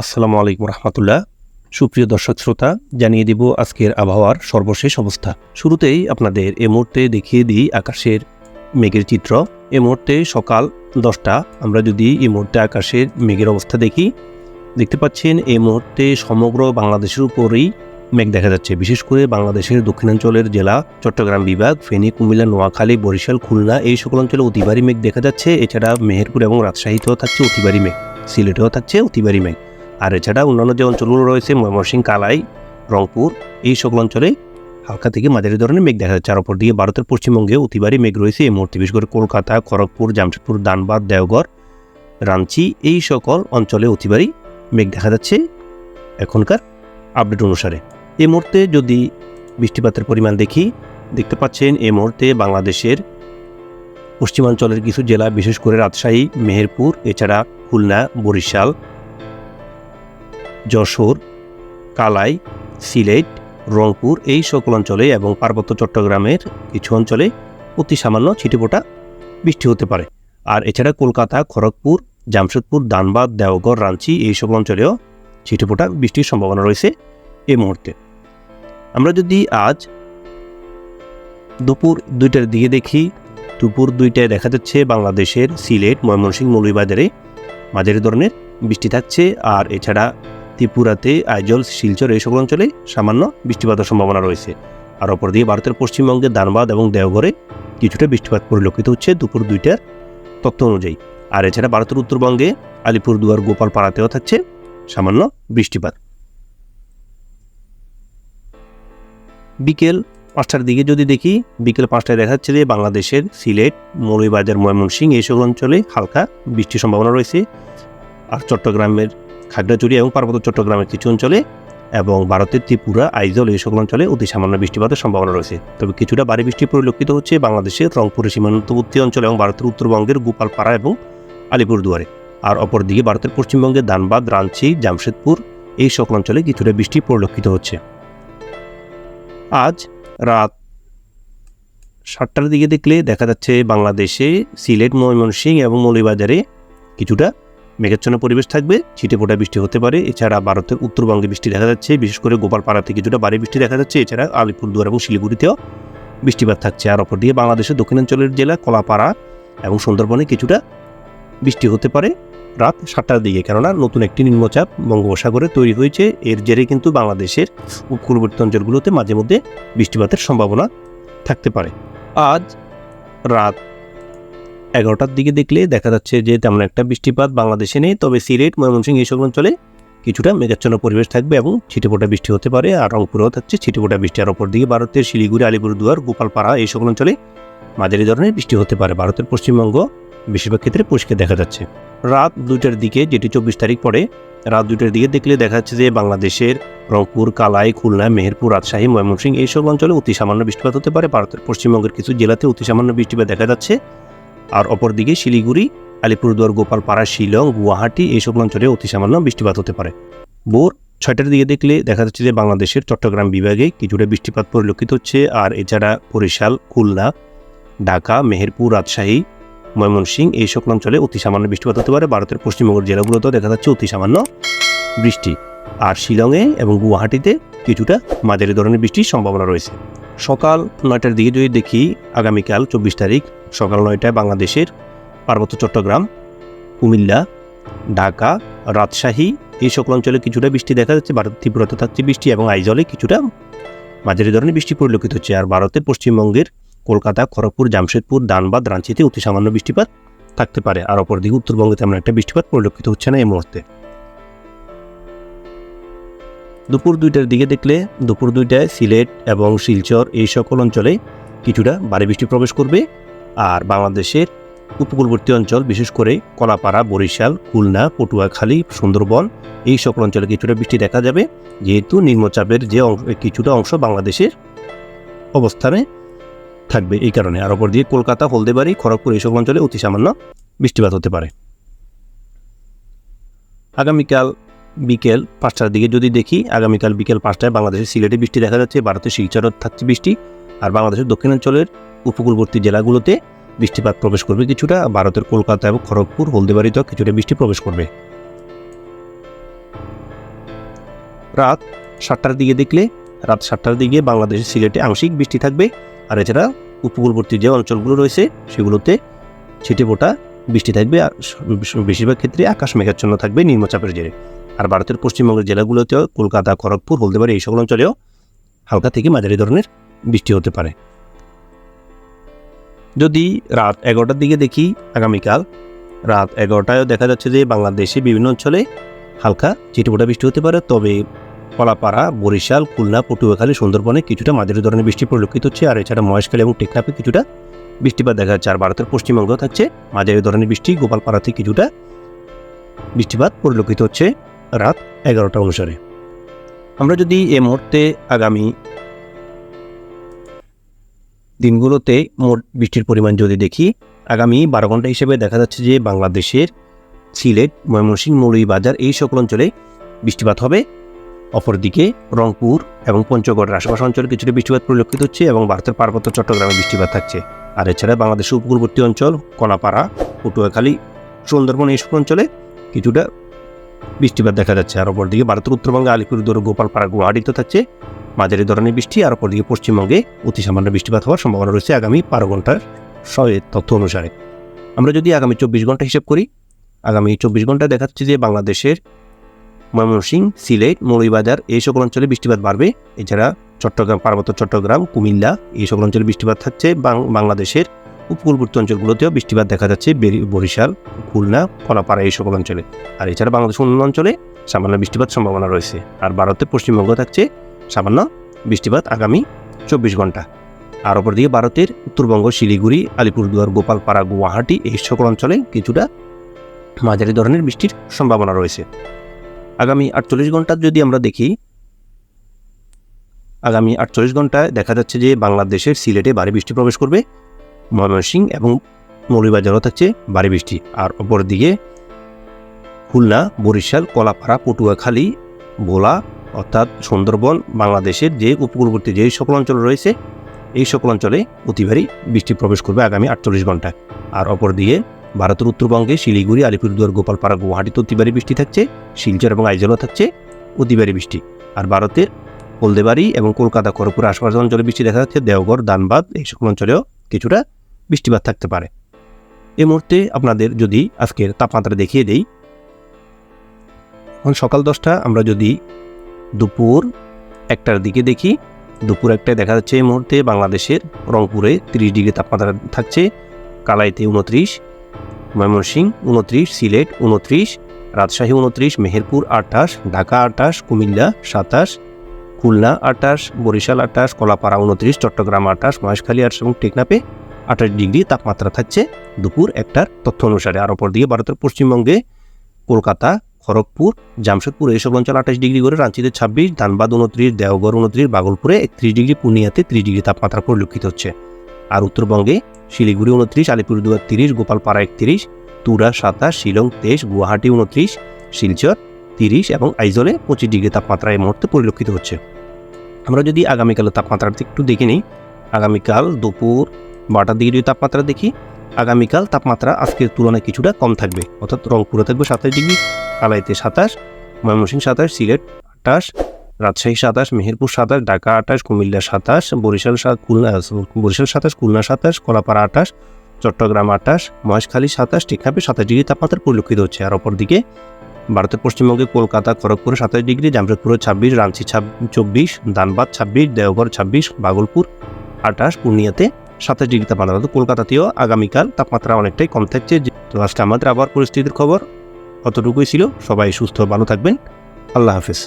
আসসালামু আলাইকুম রহমতুল্লাহ। সুপ্রিয় দর্শক শ্রোতা, জানিয়ে দিব আজকের আবহাওয়ার সর্বশেষ অবস্থা। শুরুতেই আপনাদের এ মুহূর্তে দেখিয়ে দিই আকাশের মেঘের চিত্র। এ মুহূর্তে সকাল দশটা, আমরা যদি এই মুহূর্তে আকাশের মেঘের অবস্থা দেখি, দেখতে পাচ্ছেন এই মুহূর্তে সমগ্র বাংলাদেশের উপরেই মেঘ দেখা যাচ্ছে। বিশেষ করে বাংলাদেশের দক্ষিণাঞ্চলের জেলা চট্টগ্রাম বিভাগ, ফেনী, কুমিল্লা, নোয়াখালী, বরিশাল, খুলনা, এই সকল অঞ্চলে অতিবারী মেঘ দেখা যাচ্ছে। এছাড়া মেহেরপুর এবং রাজশাহীতেও থাকছে অতিবারী মেঘ, সিলেটেও থাকছে অতিবারী মেঘ। আর এছাড়া অন্যান্য যে অঞ্চলগুলো রয়েছে ময়মনসিংহ কালাই, রংপুর, এই সকল অঞ্চলে হালকা থেকে মাঝারি ধরনের মেঘ দেখা যাচ্ছে। আর অপর দিকে ভারতের পশ্চিমবঙ্গে অতিবারই মেঘ রয়েছে। এই মুহূর্তে বিশেষ করে কলকাতা, খড়গপুর, জামশেদপুর, দানবাদ, দেওঘর, রাঞ্চি, এই সকল অঞ্চলে অতিবারই মেঘ দেখা যাচ্ছে এখনকার আপডেট অনুসারে। এই মুহূর্তে যদি বৃষ্টিপাতের পরিমাণ দেখি, দেখতে পাচ্ছেন এই মুহূর্তে বাংলাদেশের পশ্চিমাঞ্চলের কিছু জেলা, বিশেষ করে রাজশাহী, মেহেরপুর, এছাড়া খুলনা, বরিশাল যশোর, কালাই, সিলেট, রংপুর এই সকল অঞ্চলে এবং পার্বত্য চট্টগ্রামের কিছু অঞ্চলে অতি সামান্য ছিটেফোঁটা বৃষ্টি হতে পারে। আর এছাড়া কলকাতা, খড়গপুর, জামশেদপুর, দানবাদ, দেওঘর, রাঞ্চি এই সকল অঞ্চলেও ছিটেফোঁটা বৃষ্টির সম্ভাবনা রয়েছে এই মুহূর্তে। আমরা যদি আজ দুপুর দুইটার দিকে দেখি, দুপুর দুইটায় দেখা যাচ্ছে বাংলাদেশের সিলেট, ময়মনসিংহ, মৌলভীবাজারে মাঝারি ধরনের বৃষ্টি থাকছে। আর এছাড়া ত্রিপুরাতে আইজল, শিলচর এই সকল অঞ্চলে সামান্য বৃষ্টিপাতের সম্ভাবনা রয়েছে। আর অপরদিকে ভারতের পশ্চিমবঙ্গে ধানবাদ এবং দেওঘরে কিছুটা বৃষ্টিপাত পরিলক্ষিত হচ্ছে দুপুর দুইটার তথ্য অনুযায়ী। আর এছাড়া ভারতের উত্তরবঙ্গে আলিপুরদুয়ার, গোপালপাড়াতেও থাকছে সামান্য বৃষ্টিপাত। বিকেল পাঁচটার দিকে যদি দেখি, বিকেল পাঁচটায় দেখা যাচ্ছে যে বাংলাদেশের সিলেট, মৌলভীবাজার, ময়মনসিংহ এই সকল অঞ্চলে হালকা বৃষ্টির সম্ভাবনা রয়েছে। আর চট্টগ্রামের খাগড়াছড়ি এবং পার্বত্য চট্টগ্রামের কিছু অঞ্চলে এবং ভারতের ত্রিপুরা, আইজল এই সকল অঞ্চলে অতি সামান্য বৃষ্টিপাতের সম্ভাবনা রয়েছে। তবে কিছুটা ভারী বৃষ্টি পরিলক্ষিত হচ্ছে বাংলাদেশের রংপুরের সীমান্তবর্তী অঞ্চলে এবং ভারতের উত্তরবঙ্গের গোপালপাড়া এবং আলিপুরদুয়ারে। আর অপরদিকে ভারতের পশ্চিমবঙ্গের ধানবাদ রাঞ্চি জামশেদপুর এই সকল অঞ্চলে কিছুটা বৃষ্টি পরিলক্ষিত হচ্ছে। আজ রাত সাতটার দিকে দেখলে দেখা যাচ্ছে বাংলাদেশে সিলেট, ময়মনসিংহ এবং মৌলভীবাজারে কিছুটা মেঘাচ্ছন্ন পরিবেশ থাকবে, ছিটে ফোটা বৃষ্টি হতে পারে, এছাড়া ভারতের উত্তরবঙ্গে বৃষ্টি দেখা যাচ্ছে, বিশেষ করে গোপালপাড়াতে কিছুটা ভারী বৃষ্টি দেখা যাচ্ছে, এছাড়া আলিপুরদুয়ার এবং শিলিগুড়িতেও বৃষ্টিপাত থাকছে। আর অপরদিকে বাংলাদেশের দক্ষিণাঞ্চলের জেলা কলাপাড়া এবং সুন্দরবনে কিছুটা বৃষ্টি হতে পারে রাত সাতটার দিকে, কেননা নতুন একটি নিম্নচাপ বঙ্গোপসাগরে তৈরি হয়েছে। এর জেরে কিন্তু বাংলাদেশের উপকূলবর্তী অঞ্চলগুলোতে মাঝে মধ্যে বৃষ্টিপাতের সম্ভাবনা থাকতে পারে। আজ রাত এগারোটার দিকে দেখলে দেখা যাচ্ছে যে তেমন একটা বৃষ্টিপাত বাংলাদেশে নেই, তবে সিলেট, ময়মনসিংহ এই সকল অঞ্চলে কিছুটা মেঘাচ্ছন্ন পরিবেশ থাকবে এবং ছিটেফোঁটা বৃষ্টি হতে পারে আর রংপুরেও থাকছে ছিটেফোঁটা বৃষ্টি। আর অপর দিকে ভারতের শিলিগুড়ি, আলিপুরদুয়ার, গোপালপাড়া এই সকল অঞ্চলে মাঝারি ধরনের বৃষ্টি হতে পারে। ভারতের পশ্চিমবঙ্গ বেশিরভাগ ক্ষেত্রে পরিষ্কার দেখা যাচ্ছে। রাত দুইটার দিকে, যেটি চব্বিশ তারিখ পরে, রাত দুইটার দিকে দেখলে দেখা যাচ্ছে যে বাংলাদেশের রংপুর, কালাই, খুলনা, মেহেরপুর, রাজশাহী, ময়মনসিংহ এই এইসব অঞ্চলে অতি সামান্য বৃষ্টিপাত হতে পারে। ভারতের পশ্চিমবঙ্গের কিছু জেলাতে অতি সামান্য বৃষ্টিপাত দেখা যাচ্ছে। আর অপরদিকে শিলিগুড়ি, আলিপুরদুয়ার, গোপালপাড়া, শিলং, গুয়াহাটি এইসব অঞ্চলে অতি সামান্য বৃষ্টিপাত হতে পারে। ভোর ছয়টার দিকে দেখলে দেখা যাচ্ছে যে বাংলাদেশের চট্টগ্রাম বিভাগে কিছুটা বৃষ্টিপাত পরিলক্ষিত হচ্ছে। আর এছাড়া বরিশাল, খুলনা, ঢাকা, মেহেরপুর, রাজশাহী, ময়মনসিংহ এই সকল অঞ্চলে অতি সামান্য বৃষ্টিপাত হতে পারে। ভারতের পশ্চিমবঙ্গের জেলাগুলোতেও দেখা যাচ্ছে অতি সামান্য বৃষ্টি। আর শিলংয়ে এবং গুয়াহাটিতে কিছুটা মাঝারি ধরনের বৃষ্টির সম্ভাবনা রয়েছে। সকাল নয়টার দিকে যদি দেখি আগামীকাল চব্বিশ তারিখ সকাল নয়টায় বাংলাদেশের পার্বত্য চট্টগ্রাম, কুমিল্লা, ঢাকা, রাজশাহী এই সকল অঞ্চলে কিছুটা বৃষ্টি দেখা যাচ্ছে। ভারত ত্রিপুরাতে থাকছে বৃষ্টি এবং আইজলে কিছুটা মাঝারি ধরনের বৃষ্টি পরিলক্ষিত হচ্ছে। আর ভারতের পশ্চিমবঙ্গের কলকাতা, খড়গপুর, জামশেদপুর দানবাদ রাঞ্চিতে অতি সামান্য বৃষ্টিপাত থাকতে পারে। আর অপরদিকে উত্তরবঙ্গে তেমন একটা বৃষ্টিপাত পরিলক্ষিত হচ্ছে না এই মুহূর্তে। দুপুর দুইটার দিকে দেখলে দুপুর দুইটায় সিলেট এবং শিলচর এই সকল অঞ্চলে কিছুটা ভারী বৃষ্টি প্রবেশ করবে। আর বাংলাদেশের উপকূলবর্তী অঞ্চল, বিশেষ করে কলাপাড়া, বরিশাল, খুলনা, পটুয়াখালী, সুন্দরবন, এই সকল অঞ্চলে কিছুটা বৃষ্টি দেখা যাবে। যেহেতু নিম্নচাপের যে অংশ, কিছুটা অংশ বাংলাদেশের অবস্থানে থাকবে এই কারণে। আর অপর দিয়ে কলকাতা, হলদেবাড়ি, খড়গপুর এই সকল অঞ্চলে অতি সামান্য বৃষ্টিপাত হতে পারে। আগামীকাল বিকেল পাঁচটার দিকে যদি দেখি, আগামীকাল বিকেল পাঁচটায় বাংলাদেশের সিলেটে বৃষ্টি দেখা যাচ্ছে ভারতের শিলচরও থাকছে বৃষ্টি, আর বাংলাদেশের দক্ষিণাঞ্চলের উপকূলবর্তী জেলাগুলোতে বৃষ্টিপাত প্রবেশ করবে কিছুটা, ভারতের কলকাতা এবং খড়গপুর, হলদিবাড়িতেও কিছুটা বৃষ্টি প্রবেশ করবে। রাত সাতটার দিকে দেখলে, রাত সাতটার দিকে বাংলাদেশের সিলেটে আংশিক বৃষ্টি থাকবে, আর এছাড়া উপকূলবর্তী যে অঞ্চলগুলো রয়েছে, সেগুলোতে ছিটে বৃষ্টি থাকবে, আর বেশিরভাগ ক্ষেত্রে আকাশ মেঘাচ্ছন্ন থাকবে, নিম্নচাপের জেরে। আর ভারতের পশ্চিমবঙ্গের জেলাগুলোতেও কলকাতা, খড়গপুর হলদিবাড়ি এই সকল অঞ্চলেও হালকা থেকে মাঝারি ধরনের বৃষ্টি হতে পারে। যদি রাত এগারোটার দিকে দেখি আগামীকাল, রাত এগারোটায়ও দেখা যাচ্ছে যে বাংলাদেশে বিভিন্ন অঞ্চলে হালকা চিটেপোটা বৃষ্টি হতে পারে, তবে কলাপাড়া বরিশাল, খুলনা, পটুয়াখালী, সুন্দরবনে কিছুটা মাঝারি ধরনের বৃষ্টি পরিলক্ষিত হচ্ছে। আর এছাড়া মহেশখালী এবং টেকনাফে কিছুটা বৃষ্টিপাত দেখা যাচ্ছে। আর ভারতের পশ্চিমবঙ্গ থাকছে মাঝারি ধরনের বৃষ্টি। গোপালপাড়াতে কিছুটা বৃষ্টিপাত পরিলক্ষিত হচ্ছে। রাত এগারোটা অনুসারে। আমরা যদি এ মুহূর্তে আগামী দিনগুলোতে মোট বৃষ্টির পরিমাণ যদি দেখি, আগামী বারো ঘণ্টা হিসেবে দেখা যাচ্ছে যে বাংলাদেশের সিলেট, ময়মনসিংহ, মৌলভীবাজার এই সকল অঞ্চলে বৃষ্টিপাত হবে। অপরদিকে রংপুর এবং পঞ্চগড়ের আশেপাশে অঞ্চলে কিছুটা বৃষ্টিপাত পরিলক্ষিত হচ্ছে এবং ভারতের পার্বত্য চট্টগ্রামে বৃষ্টিপাত থাকছে। আর এছাড়া বাংলাদেশের উপকূলবর্তী অঞ্চল, কলাপাড়া, পটুয়াখালী, সুন্দরবন এই সকল অঞ্চলে কিছুটা বৃষ্টিপাত দেখা যাচ্ছে। আর অপরদিকে ভারতের উত্তরবঙ্গে আলিপুরদুয়ার, গোপালপাড়া, গুয়াহাটিতে থাকছে মাঝারি ধরনের বৃষ্টি। আর অপরদিকে পশ্চিমবঙ্গে অতি সামান্য বৃষ্টিপাত হওয়ার সম্ভাবনা রয়েছে আগামী বারো ঘণ্টার সয়ের তথ্য অনুসারে। আমরা যদি আগামী চব্বিশ ঘণ্টা হিসেব করি, আগামী চব্বিশ ঘণ্টা দেখা যাচ্ছে যে বাংলাদেশের ময়মনসিংহ, সিলেট, মৌলভীবাজার এই সকল অঞ্চলে বৃষ্টিপাত বাড়বে। এছাড়া চট্টগ্রাম, পার্বত্য চট্টগ্রাম, কুমিল্লা এই সকল অঞ্চলে বৃষ্টিপাত থাকছে। বাংলাদেশের উপকূলবর্তী অঞ্চলগুলোতেও বৃষ্টিপাত দেখা যাচ্ছে, বেরি- বরিশাল, খুলনা কলাপাড়া এই সকল অঞ্চলে। আর এছাড়া বাংলাদেশের অন্যান্য অঞ্চলে সামান্য বৃষ্টিপাত সম্ভাবনা রয়েছে। আর ভারতে পশ্চিমবঙ্গ থাকছে সামান্য বৃষ্টিপাত আগামী চব্বিশ ঘণ্টা। আর অপরদিকে ভারতের উত্তরবঙ্গ, শিলিগুড়ি, আলিপুরদুয়ার, গোপালপাড়া, গুয়াহাটি এই সকল অঞ্চলে কিছুটা মাঝারি ধরনের বৃষ্টির সম্ভাবনা রয়েছে। আগামী আটচল্লিশ ঘণ্টা যদি আমরা দেখি, আগামী আটচল্লিশ ঘন্টায় দেখা যাচ্ছে যে বাংলাদেশের সিলেটে ভারী বৃষ্টি প্রবেশ করবে। ময়মনসিংহ এবং মৌলভীবাজারও থাকছে ভারী বৃষ্টি। আর অপরদিকে খুলনা, বরিশাল, কলাপাড়া, পটুয়াখালী, ভোলা অর্থাৎ সুন্দরবন, বাংলাদেশের যে উপকূলবর্তী যে সকল অঞ্চল রয়েছে, এই সকল অঞ্চলে অতি ভারী বৃষ্টি প্রবেশ করবে আগামী আটচল্লিশ ঘন্টায় আর অপরদিকে ভারতের উত্তরবঙ্গে শিলিগুড়ি, আলিপুরদুয়ার, গোপালপাড়া, গুয়াহাটিতে অতি ভারী বৃষ্টি থাকছে, শিলচর এবং আইজলও থাকছে অতি ভারী বৃষ্টি। আর ভারতের হলদেবাড়ি এবং কলকাতা, খড়গপুর আশপাশের অঞ্চলে বৃষ্টি দেখা যাচ্ছে, দেওঘর, দানবাদ এই সকল অঞ্চলেও কিছুটা বৃষ্টিপাত থাকতে পারে। এই মুহূর্তে আপনাদের যদি আজকের তাপমাত্রা দেখিয়ে দেই, এখন সকাল দশটা, আমরা যদি দুপুর একটার দিকে দেখি, দুপুর একটায় দেখা যাচ্ছে এই মুহূর্তে বাংলাদেশের রংপুরে তিরিশ ডিগ্রি তাপমাত্রা থাকছে, কালাইতে উনত্রিশ, ময়মনসিংহ উনত্রিশ, সিলেট উনত্রিশ, রাজশাহী উনত্রিশ, মেহেরপুর আটাশ ঢাকা আটাশ কুমিল্লা সাতাশ, খুলনা আটাশ বরিশাল আটাশ কলাপাড়া উনত্রিশ, চট্টগ্রাম আটাশ মহেশখালী আটাশ এবং টেকনাপে আঠাশ ডিগ্রি তাপমাত্রা থাকছে দুপুর একটার তথ্য অনুসারে। আর অপর দিকে ভারতের পশ্চিমবঙ্গে কলকাতা, খড়গপুর, জামশেদপুর এইসব অঞ্চল আঠাশ ডিগ্রি করে, রাঁচিতে ছাব্বিশ, ধানবাদ উনত্রিশ, দেওঘর উনত্রিশ, বাগলপুরে একত্রিশ ডিগ্রি, পূর্ণিয়াতে ত্রিশ ডিগ্রি তাপমাত্রা পরিলক্ষিত হচ্ছে। আর উত্তরবঙ্গে শিলিগুড়ি উনত্রিশ, আলিপুরদুয়ার তিরিশ, গোপালপাড়া একত্রিশ, তুরা সাতাশ, শিলং তেইশ, গুয়াহাটি উনত্রিশ, শিলচর তিরিশ এবং আইজলে পঁচিশ ডিগ্রি তাপমাত্রা এই মুহূর্তে পরিলক্ষিত হচ্ছে। আমরা যদি আগামীকালের তাপমাত্রাটা একটু দেখে নিই, আগামীকাল দুপুর বারোটার দিকে যদি তাপমাত্রা দেখি, আগামীকাল তাপমাত্রা আজকের তুলনায় কিছুটা কম থাকবে। অর্থাৎ রংপুরে থাকবে সাতাশ ডিগ্রি, কালাইতে সাতাশ, ময়মনসিংহ সাতাশ, সিলেট আটাশ রাজশাহী সাতাশ, মেহেরপুর সাতাশ, ঢাকা আটাশ কুমিল্লা সাতাশ, বরিশাল খুলনা বরিশাল সাতাশ, খুলনা সাতাশ, কলাপাড়া আটাশ চট্টগ্রাম আটাশ মহেশখালী সাতাশ টেকনাফে সাতাশ ডিগ্রি তাপমাত্রা পরিলক্ষিত হচ্ছে। আর অপরদিকে ভারতের পশ্চিমবঙ্গে কলকাতা, খড়গপুরে সাতাশ ডিগ্রি, জামশেদপুরে ছাব্বিশ, রাঁচি চব্বিশ, ধানবাদ ছাব্বিশ, দেওঘর ছাব্বিশ, বাগলপুর আটাশ পূর্ণিয়াতে সাতাশ ডিগ্রিতে তো কলকাতাতেও আগামীকাল তাপমাত্রা অনেকটাই কম থাকছে। তো আজকে আমাদের আবার পরিস্থিতির খবর, অতটুকুই ছিল। সবাই সুস্থ, ভালো থাকবেন। আল্লাহ হাফেজ।